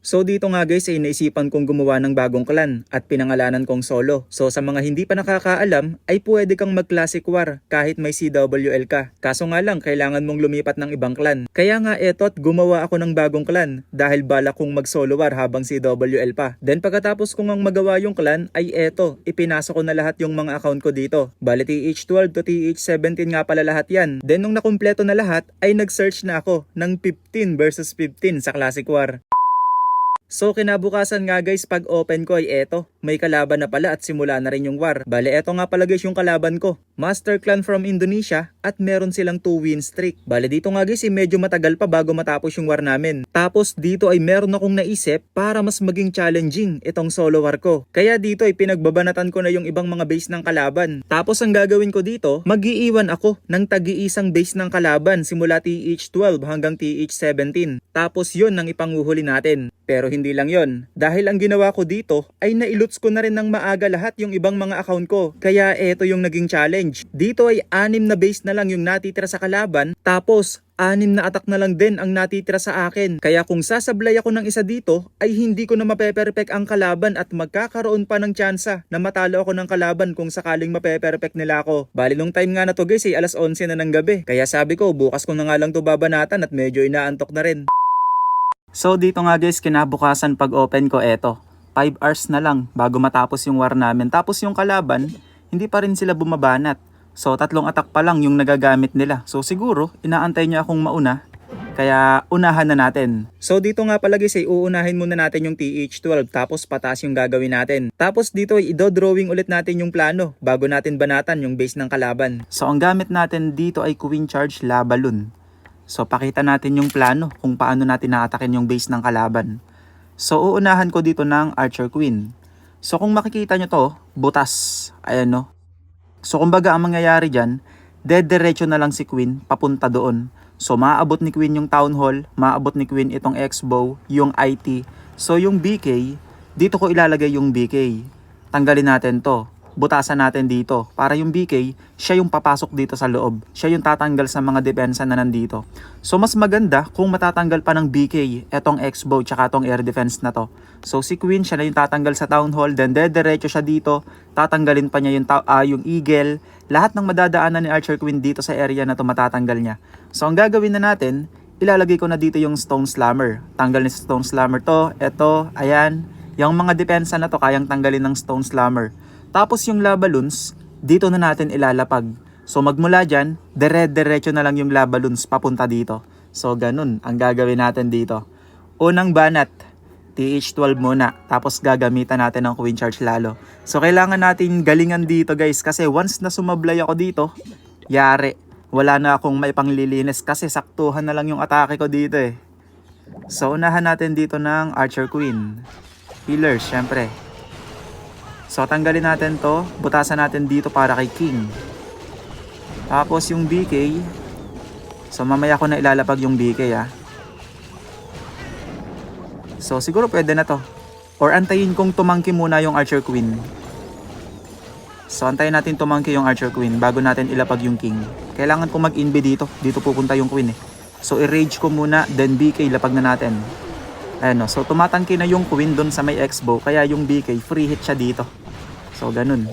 So dito nga guys ay naisipan kong gumawa ng bagong clan at pinangalanan kong solo. So sa mga hindi pa nakakaalam ay pwede kang mag classic war kahit may CWL ka. Kaso nga lang kailangan mong lumipat ng ibang clan. Kaya nga eto at gumawa ako ng bagong clan dahil balak kong mag solo war habang CWL pa. Then pagkatapos kong ang magawa yung clan ay eto, ipinasok ko na lahat yung mga account ko dito. Bali TH12 to TH17 nga pala lahat yan. Then nung nakumpleto na lahat ay nag-search na ako ng 15 versus 15 sa classic war. So kinabukasan nga guys pag open ko ay eto, may kalaban na pala at simula na rin yung war. Bale eto nga pala guys yung kalaban ko, Master Clan from Indonesia at meron silang 2 win streak. Bale dito nga guys eh, medyo matagal pa bago matapos yung war namin. Tapos dito ay meron akong naisip para mas maging challenging itong solo war ko. Kaya dito ay pinagbabanatan ko na yung ibang mga base ng kalaban. Tapos ang gagawin ko dito, mag-iiwan ako ng tagi-isang base ng kalaban simula TH12 hanggang TH17. Tapos yun ang ipanguhuli natin. Pero hindi lang yon. Dahil ang ginawa ko dito ay nailuts ko na rin ng maaga lahat yung ibang mga account ko. Kaya eto yung naging challenge. Dito ay anim na base na lang yung natitira sa kalaban. Tapos anim na attack na lang din ang natitira sa akin. Kaya kung sasablay ako ng isa dito, ay hindi ko na mapeperfect ang kalaban at magkakaroon pa ng tsansa na matalo ako ng kalaban kung sakaling mapeperfect nila ako. Bali nung time nga na to guys ay alas 11 na ng gabi. Kaya sabi ko bukas ko na nga lang to babanatan at medyo inaantok na rin. So dito nga guys, kinabukasan pag open ko eto. 5 hours na lang bago matapos yung war namin. Tapos yung kalaban, hindi pa rin sila bumabanat. So tatlong attack pa lang yung nagagamit nila. So siguro, inaantay niya akong mauna. Kaya unahan na natin. So dito nga pala guys ay uunahin muna natin yung TH12 tapos patas yung gagawin natin. Tapos dito ay ido-drawing ulit natin yung plano bago natin banatan yung base ng kalaban. So ang gamit natin dito ay Queen Charge Labalun. So pakita natin yung plano kung paano natin naatakin yung base ng kalaban. So uunahan ko dito ng Archer Queen. So kung makikita nyo to, butas. Ayan no. So kumbaga ang mangyayari dyan, dead-diretso na lang si Queen papunta doon. So maaabot ni Queen yung Town Hall, maaabot ni Queen itong X-Bow, yung IT. So yung BK, dito ko ilalagay yung BK. Tanggalin natin to butasan natin dito para yung BK, siya yung papasok dito sa loob. Siya yung tatanggal sa mga depensa na nandito. So mas maganda kung matatanggal pa ng BK etong X-Bow tsaka tong air defense na to. So si Queen siya na yung tatanggal sa town hall, then dediretso siya dito, tatanggalin pa niya yung, ah, yung Eagle, lahat ng madadaanan ni Archer Queen dito sa area na to matatanggal niya. So ang gagawin na natin, ilalagay ko na dito yung Stone Slammer. Tanggal ni Stone Slammer to, eto, ayan. Yung mga depensa na to kayang tanggalin ng Stone Slammer. Tapos yung lava loons, dito na natin ilalapag. So magmula dyan, dire-diretso na lang yung lava loons papunta dito. So ganun ang gagawin natin dito. Unang banat, TH12 muna. Tapos gagamitan natin ng Queen Charge lalo. So kailangan natin galingan dito guys. Kasi once na sumablay ako dito, yari. Wala na akong may panglilinis kasi saktuhan na lang yung atake ko dito eh. So unahan natin dito ng Archer Queen. Healers, syempre. So tanggalin natin to, butasan natin dito para kay King. Tapos yung BK, so mamaya ko na ilalapag yung BK ah. So siguro pwede na to. Or antayin kong tumangki muna yung Archer Queen. So antayin natin tumangki yung Archer Queen bago natin ilapag yung King. Kailangan ko mag-inbe dito. Dito pupunta yung Queen eh. So i-rage ko muna, then BK lapag na natin. Ayan no. So tumatangki na yung Queen dun sa may X-bow. Kaya yung BK, free hit siya dito. So ganun.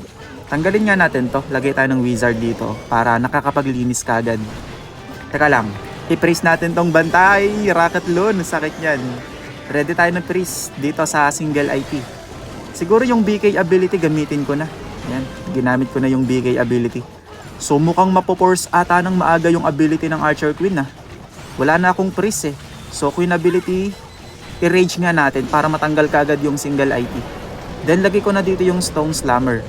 Tanggalin nga natin to. Lagay tayo ng wizard dito para nakakapaglinis kagad. Teka lang. I-praise natin tong bantay. Rocket Loon. Sakit yan. Ready tayo ng praise dito sa single IP. Siguro yung BK ability gamitin ko na. Yan. Ginamit ko na yung BK ability. So mukhang mapoforce ata ng maaga yung ability ng Archer Queen na. Wala na akong praise eh. So Queen ability, i-rage nga natin para matanggal kagad yung single IP. Then lagay ko na dito yung Stone Slammer.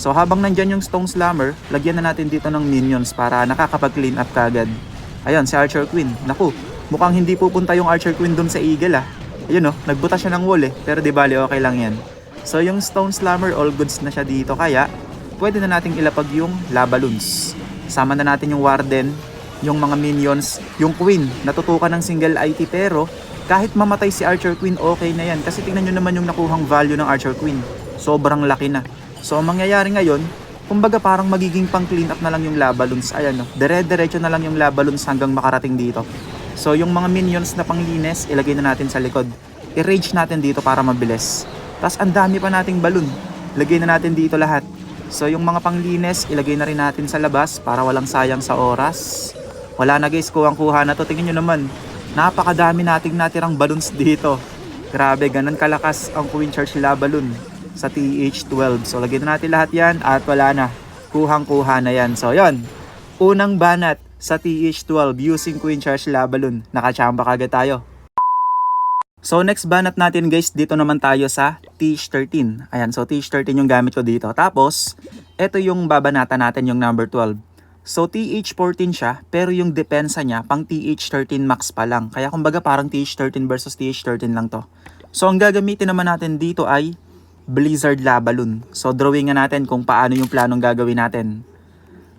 So habang nandyan yung Stone Slammer, lagyan na natin dito ng minions para nakakapag-clean up kagad. Ayun, si Archer Queen. Naku, mukhang hindi pupunta yung Archer Queen dun sa Eagle ah. Ayun oh, nagbuta siya ng wall eh. Pero di bali okay lang yan. So yung Stone Slammer, all goods na siya dito. Kaya, pwede na nating ilapag yung Lava Loons. Sama na natin yung Warden, yung mga minions, yung Queen. Natutukan ng single IT pero kahit mamatay si Archer Queen, okay na yan. Kasi tingnan nyo naman yung nakuhang value ng Archer Queen. Sobrang laki na. So, ang mangyayari ngayon, kumbaga parang magiging pang clean up na lang yung lava loons. Ayan no, dire-diretso na lang yung lava loons hanggang makarating dito. So, yung mga minions na panglinis, ilagay na natin sa likod. i-rage natin dito para mabilis. Tapos ang dami pa nating balon. Lagay na natin dito lahat. So yung mga panglinis, ilagay na rin natin sa labas para walang sayang sa oras. Wala na guys, kuhang-kuha na to. Tingnan nyo naman, napakadami nating natirang balloons dito. Grabe, ganun kalakas ang Queen Lava Balloon sa TH12. So lagay na natin lahat yan at wala na. Kuhang-kuha na yan. So yon unang banat sa TH12 using Queen Lava Balloon. Nakachamba kagad tayo. So next banat natin guys, dito naman tayo sa TH13. Ayan, so TH13 yung gamit ko dito. Tapos, ito yung babanata natin yung number 12. So TH14 siya, pero yung depensa niya pang TH13 max pa lang. Kaya kumbaga parang TH13 versus TH13 lang to. So ang gagamitin naman natin dito ay Blizzard Laballoon. So drawing nga natin kung paano yung planong gagawin natin.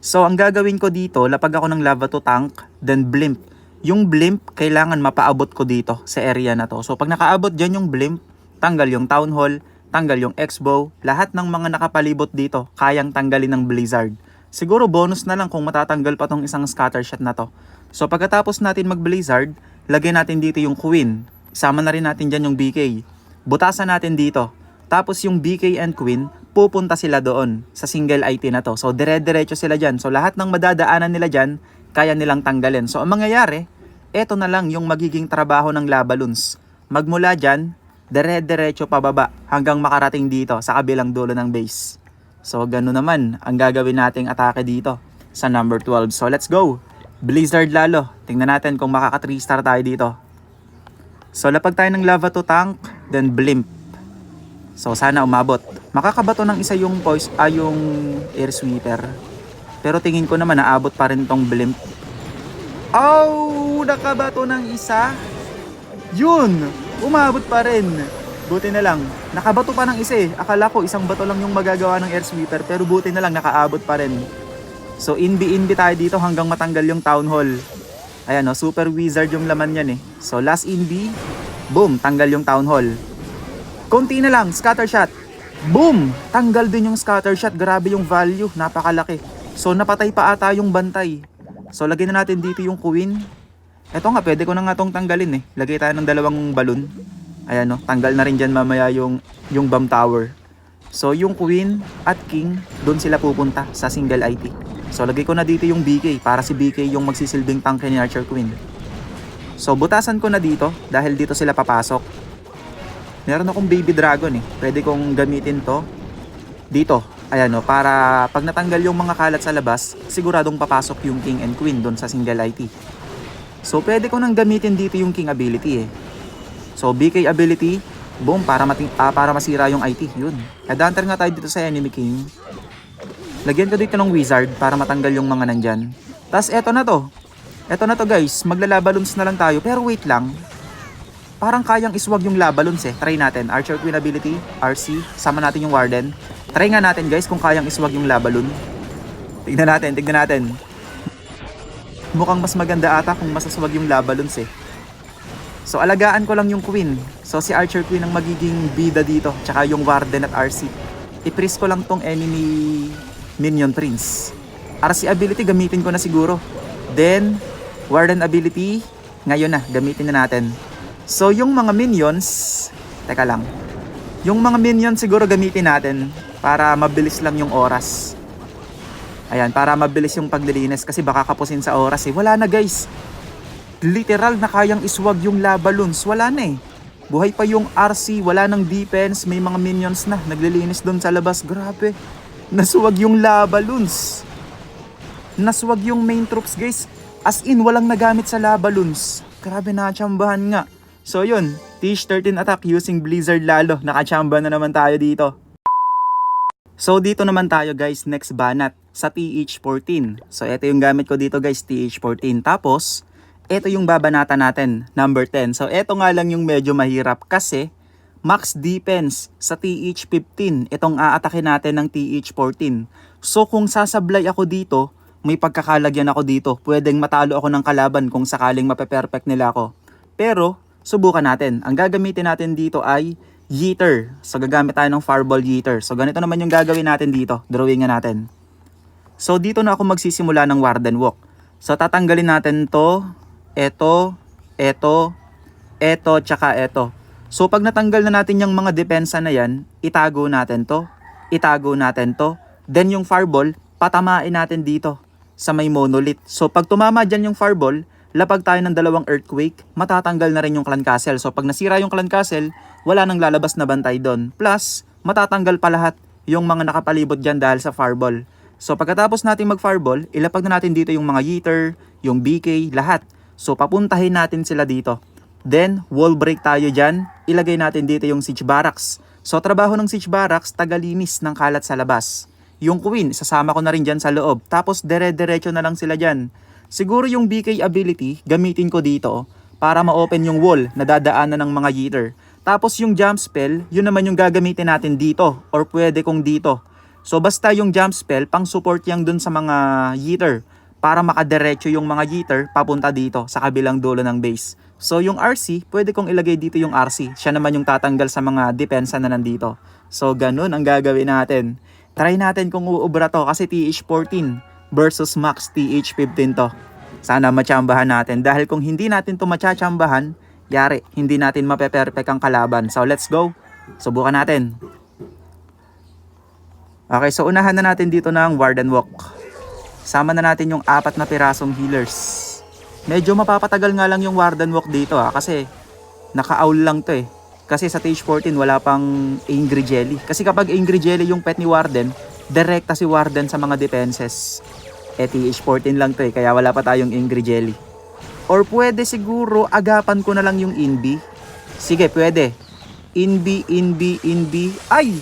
So ang gagawin ko dito, lapag ako ng lava to tank, then blimp. Yung blimp, kailangan mapaabot ko dito sa area na to. So pag nakaabot dyan yung blimp, tanggal yung town hall, tanggal yung X-bow, lahat ng mga nakapalibot dito, kayang tanggalin ng blizzard. Siguro bonus na lang kung matatanggal pa tong isang scatter shot na to. So pagkatapos natin mag-blizzard, lagay natin dito yung queen. Isama na rin natin dyan yung BK. Butasan natin dito. Tapos yung BK and queen, pupunta sila doon sa single IT na to. So dire-diretso sila dyan. So lahat ng madadaanan nila dyan, kaya nilang tanggalin. So ang mangyayari, eto na lang yung magiging trabaho ng Laballoons. Magmula dyan, dire-diretso pababa hanggang makarating dito sa kabilang dulo ng base. So gano'n naman ang gagawin nating atake dito sa number 12. So let's go! Blizzard lalo. Tingnan natin kung makaka 3 star tayo dito. So lapag tayo ng lava to tank, then blimp. So sana umabot. Makakabato ng isa yung voice, ah, yung air sweeper. Pero tingin ko naman naabot pa rin tong blimp. Oh, nakabato ng isa. Yun, umabot pa rin. Buti na lang. Nakabato pa ng isa eh. Akala ko isang bato lang yung magagawa ng air sweeper pero buti na lang nakaabot pa rin. So inbi-inbi tayo dito hanggang matanggal yung town hall. Ayan o, super wizard yung laman yan eh. So last inbi, boom, tanggal yung town hall. Konti na lang, scatter shot. Boom! Tanggal din yung scatter shot. Grabe yung value, napakalaki. So napatay pa ata yung bantay. So lagyan na natin dito yung queen. Eto nga, pwede ko na nga tong tanggalin eh. Lagay tayo ng dalawang balon. Ayan no, tanggal na rin dyan mamaya yung, yung bomb tower. So yung queen at king, doon sila pupunta sa single IT. So lagay ko na dito yung BK para si BK yung magsisilbing tank ni Archer Queen. So butasan ko na dito dahil dito sila papasok. Meron akong baby dragon eh. Pwede kong gamitin to dito. Ayan no, para pag natanggal yung mga kalat sa labas, siguradong papasok yung king and queen doon sa single IT. So pwede ko nang gamitin dito yung king ability eh. So BK ability, boom, para, mating, ah, para masira yung IT. Yun. Headhunter nga tayo dito sa enemy king. Lagyan ko dito ng wizard para matanggal yung mga nandyan. Tapos eto na to. Eto na to guys, maglalabalons na lang tayo. Pero wait lang. Parang kayang iswag yung labalons eh. Try natin. Archer Queen ability, RC. Sama natin yung Warden. Try nga natin guys kung kayang iswag yung labalon. Tignan natin, tignan natin. Mukhang mas maganda ata kung masaswag yung labalons eh. So alagaan ko lang yung queen. So si Archer Queen ang magiging bida dito. Tsaka yung Warden at RC. I-freeze ko lang tong enemy minion prince. RC ability gamitin ko na siguro. Then Warden ability ngayon na gamitin na natin. So yung mga minions, teka lang. Yung mga minions siguro gamitin natin para mabilis lang yung oras. Ayan, para mabilis yung paglilinis kasi baka kapusin sa oras eh. Wala na guys. Literal na kayang iswag yung labalons. Wala na eh. Buhay pa yung RC, wala nang defense, may mga minions na. Naglilinis doon sa labas. Grabe. Naswag yung labalons. Naswag yung main troops guys. As in, walang nagamit sa labalons. Grabe nakachambahan nga. So yun, TH13 attack using Blizzard lalo. Nakachamba na naman tayo dito. So dito naman tayo guys, next banat sa TH14. So ito yung gamit ko dito guys, TH14. Tapos, ito yung babanata natin, number 10. So ito nga lang yung medyo mahirap kasi max defense sa TH15. Itong aatake natin ng TH14. So kung sasablay ako dito, may pagkakalagyan ako dito. Pwedeng matalo ako ng kalaban kung sakaling mape-perfect nila ako. Pero, subukan natin. Ang gagamitin natin dito ay Yeeter. So gagamit tayo ng Fireball Yeeter. So ganito naman yung gagawin natin dito. Drawing nga natin. So dito na ako magsisimula ng Warden Walk. So tatanggalin natin to, eto, eto, eto, tsaka eto. So pag natanggal na natin yung mga depensa na yan, itago natin to, itago natin to, then yung fireball, patamain natin dito sa may monolith. So pag tumama dyan yung fireball, lapag tayo ng dalawang earthquake, matatanggal na rin yung clan castle. So pag nasira yung clan castle, wala nang lalabas na bantay doon. Plus, matatanggal pa lahat yung mga nakapalibot dyan dahil sa fireball. So pagkatapos natin mag-fireball, ilapag na natin dito yung mga yeeter, yung BK, lahat. So papuntahin natin sila dito. Then, wall break tayo dyan. Ilagay natin dito yung siege barracks. So trabaho ng siege barracks, tagalinis ng kalat sa labas. Yung queen, sasama ko na rin dyan sa loob. Tapos dire-diretso na lang sila dyan. Siguro yung BK ability, gamitin ko dito para ma-open yung wall na dadaanan ng mga yeeter. Tapos yung jump spell, yun naman yung gagamitin natin dito or pwede kong dito. So basta yung jump spell, pang support yang dun sa mga yeeter para makadiretso yung mga yeeter papunta dito sa kabilang dulo ng base. So yung RC, pwede kong ilagay dito yung RC. Siya naman yung tatanggal sa mga depensa na nandito. So ganun ang gagawin natin. Try natin kung uubra to kasi TH14 versus Max TH15 to. Sana matsambahan natin dahil kung hindi natin to matsatsambahan, yari, hindi natin mapeperfect ang kalaban. So let's go. Subukan natin. Okay, so unahan na natin dito ng Warden Walk. Sama na natin yung apat na pirasong healers. Medyo mapapatagal nga lang yung Warden Walk dito ah, kasi naka-owl lang to eh. Kasi sa stage 14 wala pang Angry Jelly. Kasi kapag Angry Jelly yung pet ni Warden, direkta si Warden sa mga defenses. Eh TH14 lang to eh, kaya wala pa tayong Angry Jelly. Or pwede siguro agapan ko na lang yung Inbi. Sige, pwede. Inbi, Inbi, Inbi. Ay!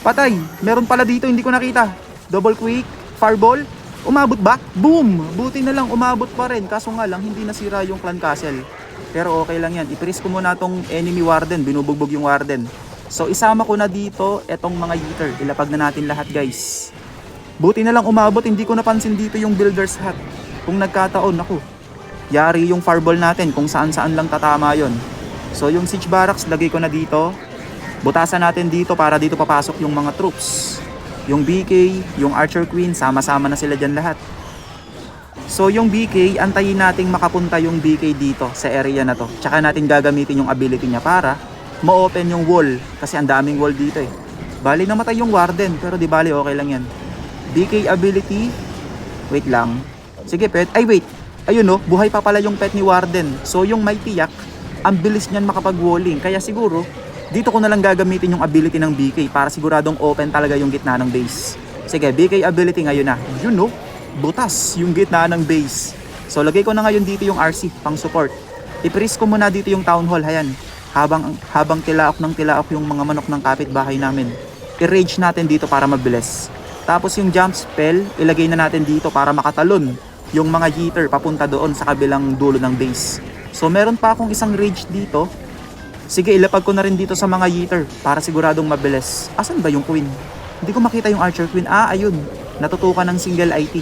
Patay! Meron pala dito, hindi ko nakita. Double quick, fireball. Umabot ba? Boom! Buti na lang umabot pa rin. Kaso nga lang, hindi nasira yung clan castle. Pero okay lang yan. Ipiris ko muna tong enemy warden. Binubugbog yung warden. So isama ko na dito etong mga yeeter. Ilapag na natin lahat guys. Buti na lang umabot. Hindi ko napansin dito yung builder's hat. Kung nagkataon, ako. Yari yung fireball natin kung saan saan lang tatama yon. So yung siege barracks, lagay ko na dito. Butasan natin dito para dito papasok yung mga troops. Yung BK, yung Archer Queen, sama-sama na sila dyan lahat. So yung BK, antayin nating makapunta yung BK dito sa area na to. Tsaka natin gagamitin yung ability niya para ma-open yung wall. Kasi ang daming wall dito eh. Bali namatay yung warden, pero di bali okay lang yan. BK ability, wait lang. Sige pet, ay wait. Ayun no, buhay pa pala yung pet ni warden. So yung Mighty Yak, ang bilis niyan makapag-walling. Kaya siguro, dito ko na lang gagamitin yung ability ng BK para siguradong open talaga yung gitna ng base. Sige, BK ability ngayon na. Yun no, butas yung gitna ng base. So lagay ko na ngayon dito yung RC pang support. Ipiris ko muna dito yung town hall, hayan. Habang habang tilaok ng tilaok yung mga manok ng kapitbahay namin. I-rage natin dito para mabilis. Tapos yung jump spell, ilagay na natin dito para makatalon yung mga yeeter papunta doon sa kabilang dulo ng base. So meron pa akong isang rage dito. Sige, ilapag ko na rin dito sa mga yeeter para siguradong mabilis. Asan ba yung queen? Hindi ko makita yung archer queen. Ah, ayun. Natutukan ng single IT.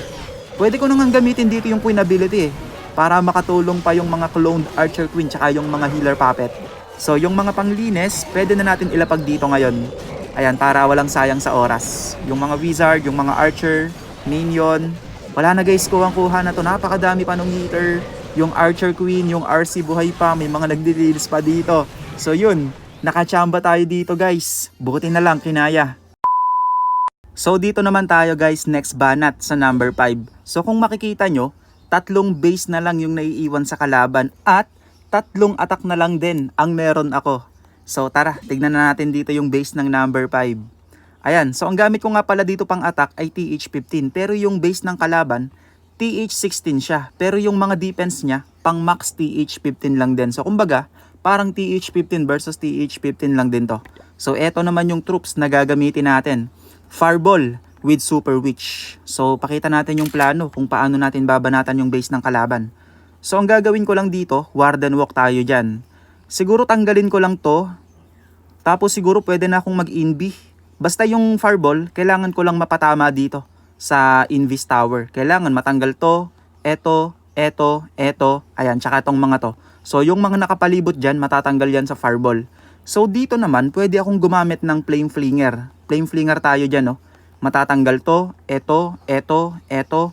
Pwede ko nang gamitin dito yung queen ability eh. Para makatulong pa yung mga cloned archer queen tsaka yung mga healer puppet. So yung mga panglinis, pwede na natin ilapag dito ngayon. Ayan, para walang sayang sa oras. Yung mga wizard, yung mga archer, minion. Wala na guys, kuhang kuha na to. Napakadami pa nung heater. Yung archer queen, yung RC buhay pa. May mga nagdi-release pa dito. So yun, nakachamba tayo dito guys. Buti na lang, kinaya. So dito naman tayo guys, next banat sa number 5. So kung makikita nyo, tatlong base na lang yung naiiwan sa kalaban at tatlong attack na lang din ang meron ako. So tara, tignan na natin dito yung base ng number 5. Ayan, so ang gamit ko nga pala dito pang attack ay TH15 pero yung base ng kalaban, TH16 siya. Pero yung mga defense niya, pang max TH15 lang din. So kumbaga, parang TH15 versus TH15 lang din to. So eto naman yung troops na gagamitin natin. Fireball with Super Witch. So pakita natin yung plano kung paano natin babanatan yung base ng kalaban. So ang gagawin ko lang dito, Warden Walk tayo dyan. Siguro tanggalin ko lang to. Tapos siguro pwede na akong mag-inbi. Basta yung Fireball, kailangan ko lang mapatama dito sa Invis Tower. Kailangan matanggal to, eto, eto, eto, ayan, tsaka itong mga to. So yung mga nakapalibot dyan, matatanggal yan sa Fireball. So dito naman, pwede akong gumamit ng Flame Flinger. Flame Flinger tayo dyan, no? Matatanggal to, eto, eto, eto.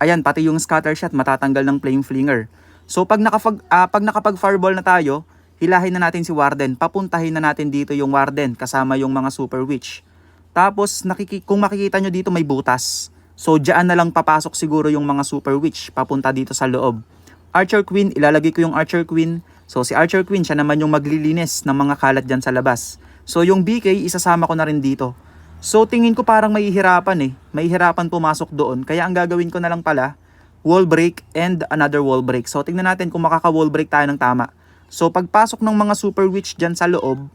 Ayan, pati yung scatter shot matatanggal ng Flame Flinger. So pag nakapag, ah, pag nakapag fireball na tayo, hilahin na natin si Warden. Papuntahin na natin dito yung Warden kasama yung mga Super Witch. Tapos nakiki kung makikita nyo dito may butas. So diyan na lang papasok siguro yung mga Super Witch papunta dito sa loob. Archer Queen, ilalagay ko yung Archer Queen. So si Archer Queen, siya naman yung maglilinis ng mga kalat dyan sa labas. So yung BK, isasama ko na rin dito. So tingin ko parang mahihirapan eh. Mahihirapan pumasok doon. Kaya ang gagawin ko na lang pala, wall break and another wall break. So tingnan natin kung makaka-wall break tayo ng tama. So pagpasok ng mga Super Witch dyan sa loob,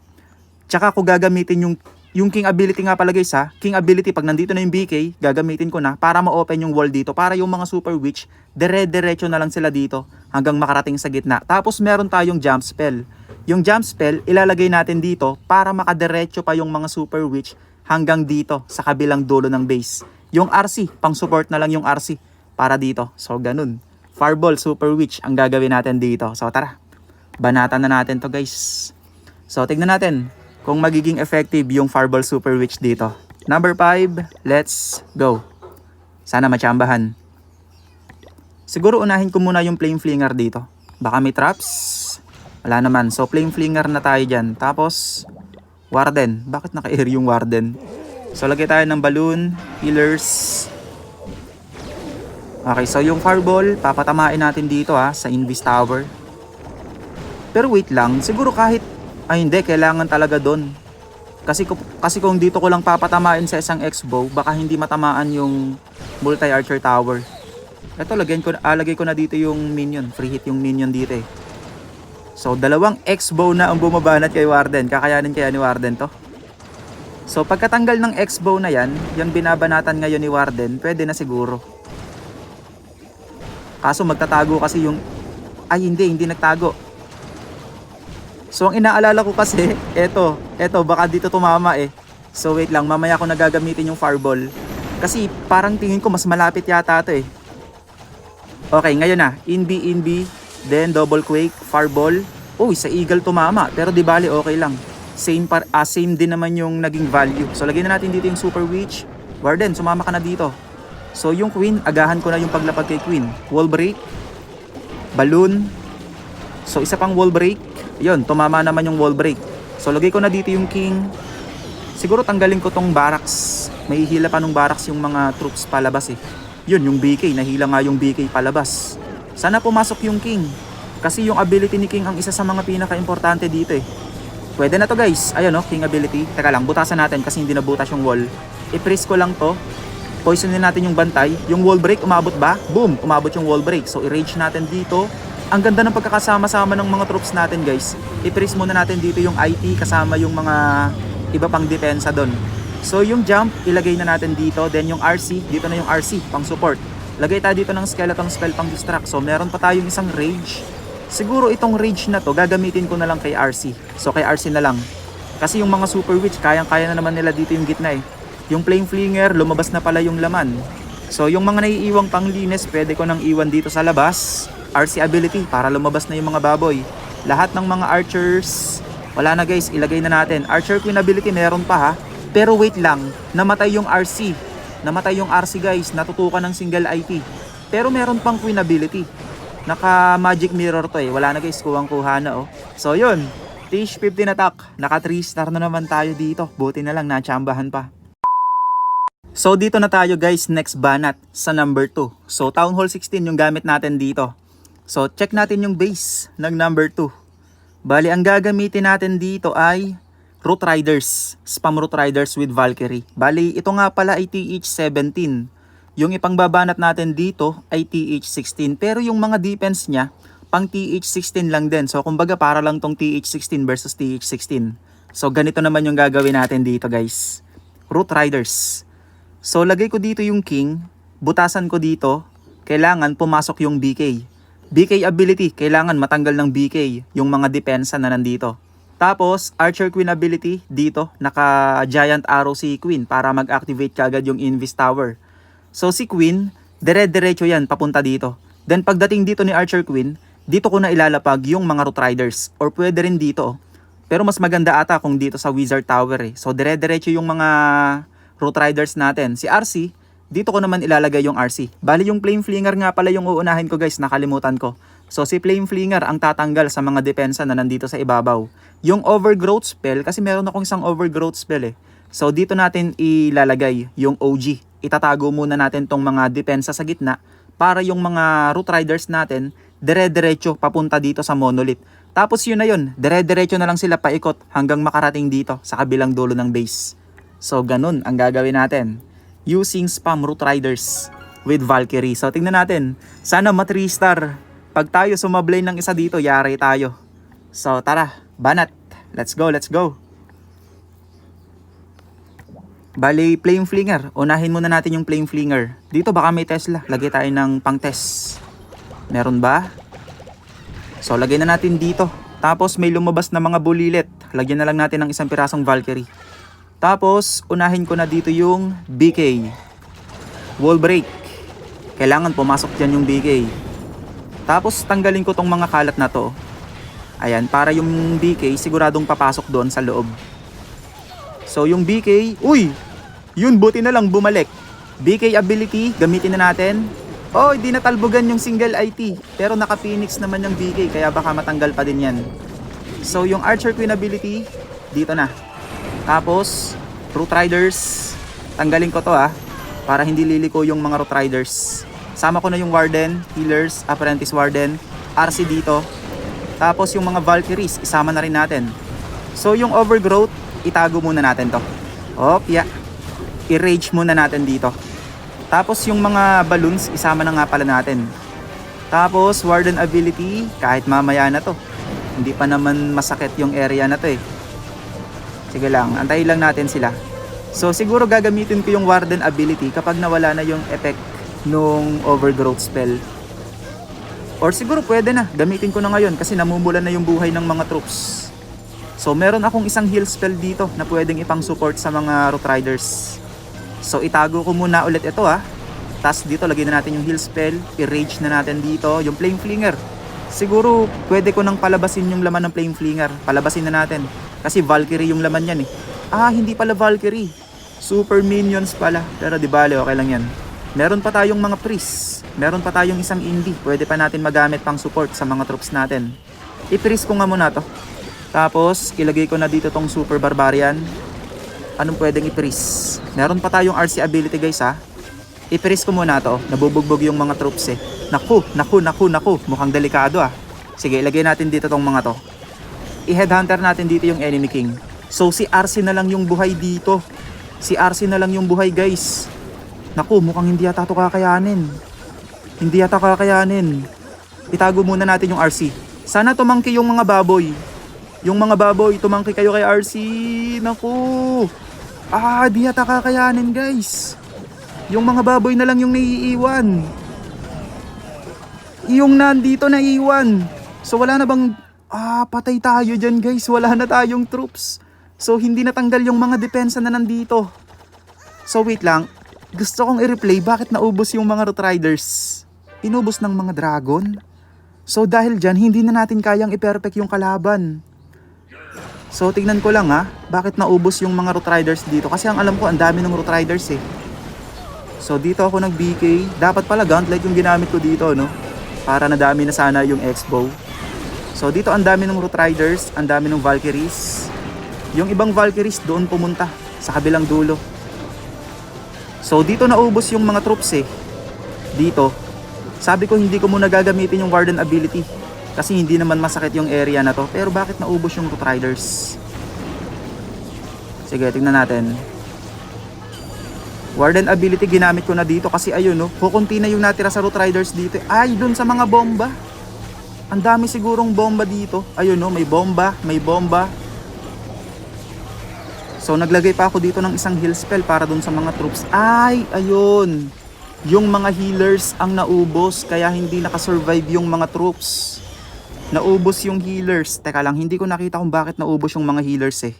tsaka ko gagamitin yung yung King ability nga pala guys ha. King ability pag nandito na yung BK, gagamitin ko na para ma-open yung wall dito. Para yung mga Super Witch, dire-diretso na lang sila dito hanggang makarating sa gitna. Tapos meron tayong jump spell. Yung jump spell, ilalagay natin dito para makadiretso pa yung mga Super Witch hanggang dito sa kabilang dulo ng base. Yung RC, pang support na lang yung RC para dito. So ganun. Fireball, Super Witch ang gagawin natin dito. So tara, banatan na natin to guys. So tignan natin kung magiging effective yung Fireball Super Witch dito. Number 5, let's go. Sana machambahan. Siguro unahin ko muna yung Flame Flinger dito. Baka may traps. Wala naman. So Flame Flinger na tayo dyan. Tapos, Warden. Bakit naka-air yung Warden? So lagay tayo ng balloon, healers. Okay, so yung fireball, papatamain natin dito ha, sa Invis Tower. Pero wait lang, siguro kahit, ay hindi, kailangan talaga doon. Kasi, kasi kung dito ko lang papatamain sa isang X-bow, baka hindi matamaan yung multi-archer tower. Ito, lagyan ko, ah, lagay ko na dito yung minion. Free hit yung minion dito eh. So, dalawang X-bow na ang bumabanat kay Warden. Kakayanin kaya ni Warden to? So, pagkatanggal ng X-bow na yan, yung binabanatan ngayon ni Warden, pwede na siguro. Kaso magtatago kasi yung... Ay, hindi, hindi nagtago. So, ang inaalala ko kasi, eto, eto, baka dito tumama eh. So, wait lang, mamaya ko nagagamitin yung fireball. Kasi parang tingin ko mas malapit yata to eh. Okay, ngayon na. In B, in B. Then double quake, fireball. Uy, sa eagle tumama. Pero di bali, okay lang. Same, par ah, same din naman yung naging value. So, lagyan na natin dito yung super witch. Warden, sumama ka na dito. So, yung queen, agahan ko na yung paglapag kay queen. Wall break. Balloon. So, isa pang wall break. Yun, tumama naman yung wall break. So, lagay ko na dito yung king. Siguro tanggalin ko tong barracks. May hila pa nung barracks yung mga troops palabas eh. Yun, yung BK. Nahila nga yung BK palabas. Sana pumasok yung king. Kasi yung ability ni king ang isa sa mga pinaka-importante dito eh. Pwede na to guys. Ayun no, king ability. Teka lang, butasan natin kasi hindi nabutas yung wall. I-freeze ko lang to. Poisonin natin yung bantay. Yung wall break, umabot ba? Boom! Umabot yung wall break. So, i-rage natin dito. Ang ganda ng pagkakasama-sama ng mga troops natin guys. I-freeze muna natin dito yung IT kasama yung mga iba pang depensa doon. So yung jump, ilagay na natin dito. Then yung RC, dito na yung RC, pang support. Lagay tayo dito ng skeleton spell pang distract. So meron pa tayong isang rage. Siguro itong rage na to, gagamitin ko na lang kay RC. So kay RC na lang. Kasi yung mga super witch, kayang-kaya na naman nila dito yung gitna eh. Yung flame flinger, lumabas na pala yung laman. So yung mga naiiwang panglinis, pwede ko nang iwan dito sa labas. RC ability, para lumabas na yung mga baboy. Lahat ng mga archers, wala na guys, ilagay na natin. Archer queen ability, meron pa ha. Pero wait lang, namatay yung RC. Namatay yung RC guys, natutukan ng single IT. Pero meron pang queen ability. Naka magic mirror to eh. Wala na guys, kuwang kuha na oh. So yun, Tish 15 attack. Naka 3 star na naman tayo dito. Buti na lang, nachambahan pa. So dito na tayo guys, next banat sa number 2. So Town Hall 16 yung gamit natin dito. So check natin yung base ng number 2. Bali ang gagamitin natin dito ay Root Riders, Spam Root Riders with Valkyrie. Bali ito nga pala ay TH17. Yung ipangbabanat natin dito ay TH16 pero yung mga defense niya pang TH16 lang din. So kumbaga para lang tong TH16 versus TH16. So ganito naman yung gagawin natin dito guys. Root Riders. So lagay ko dito yung king, butasan ko dito, kailangan pumasok yung BK. BK ability, kailangan matanggal ng BK yung mga depensa na nandito. Tapos, Archer Queen ability, dito, naka Giant Arrow si Queen para mag-activate kagad yung Invis Tower. So si Queen, dire-diretso yan papunta dito. Then pagdating dito ni Archer Queen, dito ko na ilalapag yung mga Root Riders. Or pwede rin dito. Pero mas maganda ata kung dito sa Wizard Tower eh. So dire-diretso yung mga Root Riders natin. Si RC, dito ko naman ilalagay yung RC. Bali yung Flame Flinger nga pala yung uunahin ko guys, nakalimutan ko. So si Flame Flinger ang tatanggal sa mga depensa na nandito sa ibabaw. Yung overgrowth spell, kasi meron akong isang overgrowth spell eh. So dito natin ilalagay yung OG. Itatago muna natin tong mga depensa sa gitna para yung mga root riders natin dire-diretso papunta dito sa monolith. Tapos yun na yun, dire-diretso na lang sila paikot hanggang makarating dito sa kabilang dulo ng base. So ganun ang gagawin natin. Using spam root riders with Valkyrie. So tingnan natin. Sana ma 3 star. Pag tayo sumablay ng isa dito, yari tayo. So tara, banat. Let's go, let's go. Bali, flame flinger. Unahin muna natin yung flame flinger. Dito baka may Tesla. Lagay tayo ng pang test. Meron ba? So lagay na natin dito. Tapos may lumabas na mga bulilit. Lagyan na lang natin ng isang pirasong Valkyrie. Tapos unahin ko na dito yung BK. Wall break. Kailangan pumasok dyan yung BK. Tapos tanggalin ko tong mga kalat na to. Ayan, para yung BK siguradong papasok doon sa loob. So yung BK, uy! Yun, buti na lang bumalik. BK ability, gamitin na natin. Oh, hindi natalbogan yung single IT. Pero naka-phoenix naman yung BK, kaya baka matanggal pa din yan. So yung Archer Queen ability, dito na. Tapos, Root Riders, tanggalin ko to ah, para hindi liliko yung mga Root Riders. Sama ko na yung Warden, Healers, Apprentice Warden, RC dito. Tapos yung mga Valkyries, isama na rin natin. So yung Overgrowth, itago muna natin to. Hop, yeah. I-rage muna natin dito. Tapos yung mga balloons, isama na nga pala natin. Tapos Warden ability, kahit mamaya na to. Hindi pa naman masakit yung area na to eh. Sige lang, antayin lang natin sila. So siguro gagamitin ko yung Warden ability kapag nawala na yung effect nung overgrowth spell. Or siguro pwede na, gamitin ko na ngayon kasi namumulan na yung buhay ng mga troops. So meron akong isang heal spell dito na pwedeng ipang support sa mga root riders. So itago ko muna ulit ito ha. Tapos dito lagyan na natin yung heal spell, i-rage na natin dito yung flame flinger. Siguro pwede ko nang palabasin yung laman ng flame flinger. Palabasin na natin. Kasi Valkyrie yung laman yan eh. Ah, hindi pala Valkyrie. Super minions pala. Pero di bale, okay lang yan. Meron pa tayong mga priest. Meron pa tayong isang indie. Pwede pa natin magamit pang support sa mga troops natin. I-priest ko nga muna to. Tapos, ilagay ko na dito tong super barbarian. Anong pwedeng i-priest? Meron pa tayong RC ability guys ha. I-priest ko muna to. Nabubugbog yung mga troops eh. Naku, naku, naku, naku. Mukhang delikado ah. Sige, ilagay natin dito tong mga to. I-headhunter natin dito yung enemy king. So si RC na lang yung buhay dito. Si RC na lang yung buhay guys. Naku, mukhang hindi yata to kakayanin. Hindi yata kakayanin. Itago muna natin yung RC. Sana tumangki yung mga baboy. Yung mga baboy, tumangki kayo kay RC. Naku. Ah, di yata kakayanin guys. Yung mga baboy na lang yung naiiwan. Yung nandito naiiwan. So wala na bang... Ah, patay tayo dyan guys. Wala na tayong troops. So hindi natanggal yung mga depensa na nandito. So wait lang. Gusto kong i-replay bakit naubos yung mga riders. Inubos ng mga dragon. So dahil dyan, hindi na natin kayang i-perfect yung kalaban. So tignan ko lang ha, bakit naubos yung mga riders dito. Kasi ang alam ko, ang dami ng riders eh. So dito ako nag BK. Dapat pala gauntlet yung ginamit ko dito, no? Para nadami na sana yung X-bow. So dito ang dami ng root riders, ang dami ng Valkyries. Yung ibang Valkyries doon pumunta sa kabilang dulo. So dito naubos yung mga troops eh. Dito. Sabi ko hindi ko muna gagamitin yung Warden ability. Kasi hindi naman masakit yung area na to. Pero bakit naubos yung root riders? Sige, tingnan natin. Warden ability ginamit ko na dito kasi ayun no, kukunti na yung natira sa root riders dito. Ay, dun sa mga bomba. Ang dami sigurong bomba dito. Ayun no, may bomba, may bomba. So naglagay pa ako dito ng isang heal spell para dun sa mga troops. Ay, ayun. Yung mga healers ang naubos kaya hindi nakasurvive yung mga troops. Naubos yung healers. Teka lang, hindi ko nakita kung bakit naubos yung mga healers eh.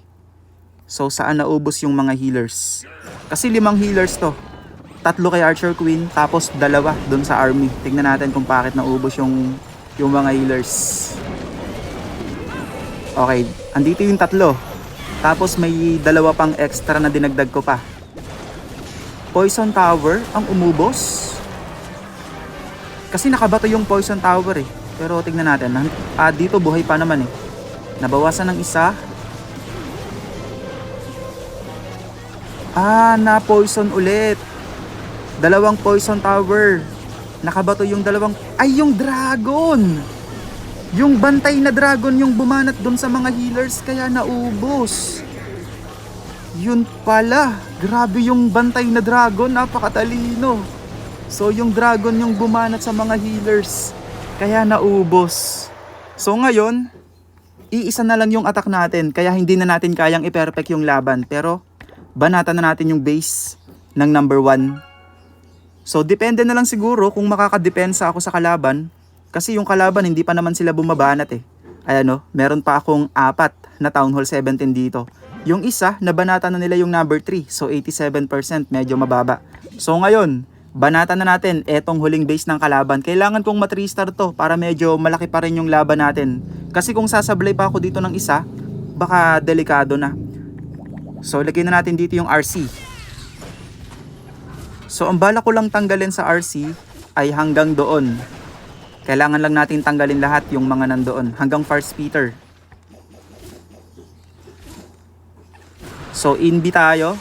So saan naubos yung mga healers? Kasi limang healers to. Tatlo kay Archer Queen, tapos dalawa dun sa army. Tingnan natin kung bakit naubos yung yung mga healers. Okay, andito yung tatlo. Tapos may dalawa pang extra na dinagdag ko pa. Poison Tower ang umubos. Kasi nakabato yung Poison Tower eh. Pero tignan natin. Ah, dito buhay pa naman eh. Nabawasan ng isa. Ah, na-poison ulit. Dalawang poison tower. Nakabato yung dalawang... Ay, yung dragon! Yung bantay na dragon yung bumanat doon sa mga healers kaya naubos. Yun pala. Grabe yung bantay na dragon. Napakatalino. So yung dragon yung bumanat sa mga healers. Kaya naubos. So ngayon, iisa na lang yung attack natin. Kaya hindi na natin kayang i-perfect yung laban. Pero banatan na natin yung base ng number 1. So depende na lang siguro kung makakadepensa ako sa kalaban. Kasi yung kalaban hindi pa naman sila bumabanat eh. Ayan o, meron pa akong apat na Town Hall 17 dito. Yung isa, nabanatan na nila yung number 3. So 87%, medyo mababa. So ngayon, banatan na natin etong huling base ng kalaban. Kailangan kong mat star to para medyo malaki pa rin yung laban natin. Kasi kung sasablay pa ako dito ng isa, baka delikado na. So lagyan na natin dito yung RC. So ang bala ko lang tanggalin sa RC ay hanggang doon. Kailangan lang natin tanggalin lahat yung mga nandoon hanggang far speeder. So in B tayo.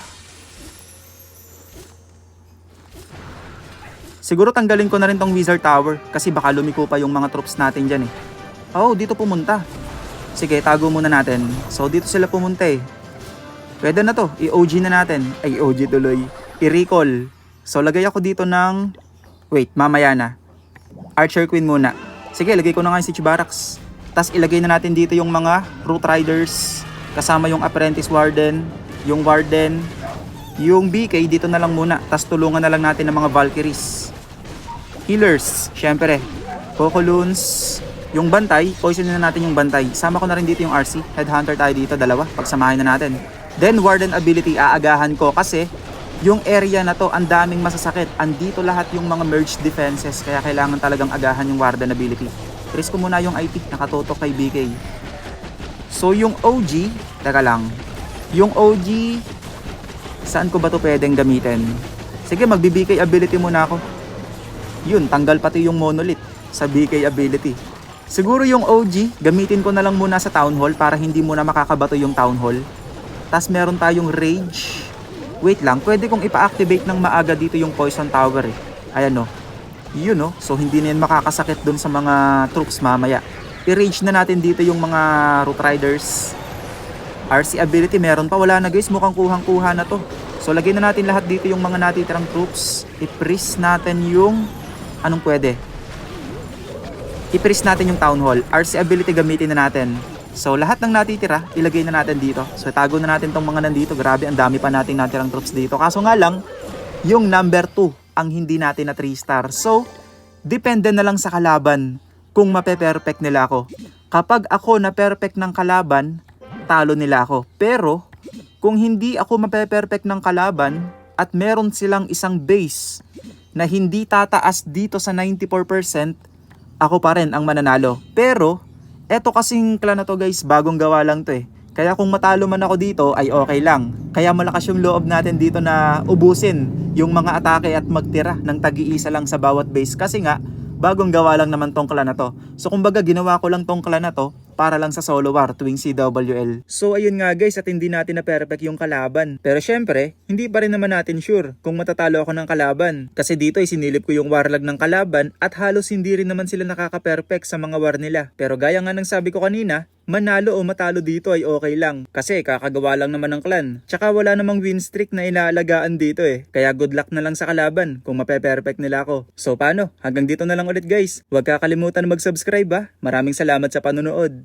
Siguro tanggalin ko na rin tong Wizard Tower kasi baka lumiko pa yung mga troops natin dyan eh. Oh, dito pumunta. Sige, tago muna natin. So dito sila pumunta eh. Pwede na to, i-OG na natin. Ay, OG tuloy. I-recall. So lagay ako dito ng... Wait, mamaya na. Archer Queen muna. Sige, lagay ko na nga yung Siege Barracks. Tapos ilagay na natin dito yung mga Root Riders. Kasama yung Apprentice Warden. Yung Warden. Yung BK dito na lang muna. Tapos tulungan na lang natin ng mga Valkyries. Healers, syempre. Coco Loons. Yung bantay, poisonin na natin yung bantay. Sama ko na rin dito yung RC. Headhunter tayo dito, dalawa. Pagsamahin na natin. Then Warden ability, aagahan ko kasi yung area na to, ang daming masasakit. Andito lahat yung mga merged defenses, kaya kailangan talagang agahan yung Warden ability. Press ko muna yung IT, nakatutok kay BK. So yung OG, teka lang. Yung OG, saan ko ba to pwedeng gamitin? Sige, magbi-BK ability muna ako. Yun, tanggal pati yung monolith sa BK ability. Siguro yung OG, gamitin ko na lang muna sa Town Hall para hindi muna makakabato yung Town Hall. Tapos meron tayong Rage. Wait lang, pwede kong ipa-activate ng maaga dito yung Poison Tower eh. Ayan o. Yun o. So hindi na yan makakasakit dun sa mga troops mamaya. I-rage na natin dito yung mga Root Riders. RC ability meron pa. Wala na guys, mukhang kuhang-kuha na to. So lagyan na natin lahat dito yung mga natitirang troops. I-freeze natin yung... Anong pwede? I-freeze natin yung Town Hall. RC ability gamitin na natin. So lahat ng natitira, ilagay na natin dito. So tago na natin tong mga nandito. Grabe, ang dami pa nating natirang troops dito. Kaso nga lang, yung number 2 ang hindi natin na 3 star. So, depende na lang sa kalaban kung mape-perfect nila ako. Kapag ako na perfect ng kalaban, talo nila ako. Pero, kung hindi ako mape-perfect ng kalaban at meron silang isang base na hindi tataas dito sa 94%, ako pa rin ang mananalo. Pero, eto kasing clan na to guys, bagong gawa lang to eh. Kaya kung matalo man ako dito ay okay lang. Kaya malakas yung loob natin dito na ubusin yung mga atake at magtira ng tag-iisa lang sa bawat base. Kasi nga, bagong gawa lang naman tong clan na to. So kumbaga ginawa ko lang tong clan na to para lang sa solo war tuwing CWL. So ayun nga guys at hindi natin na perfect yung kalaban. Pero syempre, hindi pa rin naman natin sure kung matatalo ako ng kalaban. Kasi dito ay sinilip ko yung warlag ng kalaban at halos hindi rin naman sila nakaka-perfect sa mga war nila. Pero gaya nga ng sabi ko kanina, manalo o matalo dito ay okay lang. Kasi kakagawa lang naman ng clan. Tsaka wala namang win streak na inaalagaan dito eh. Kaya good luck na lang sa kalaban kung mape-perfect nila ako. So paano? Hanggang dito na lang ulit guys. Huwag kakalimutan mag-subscribe ha. Maraming salamat sa panonood.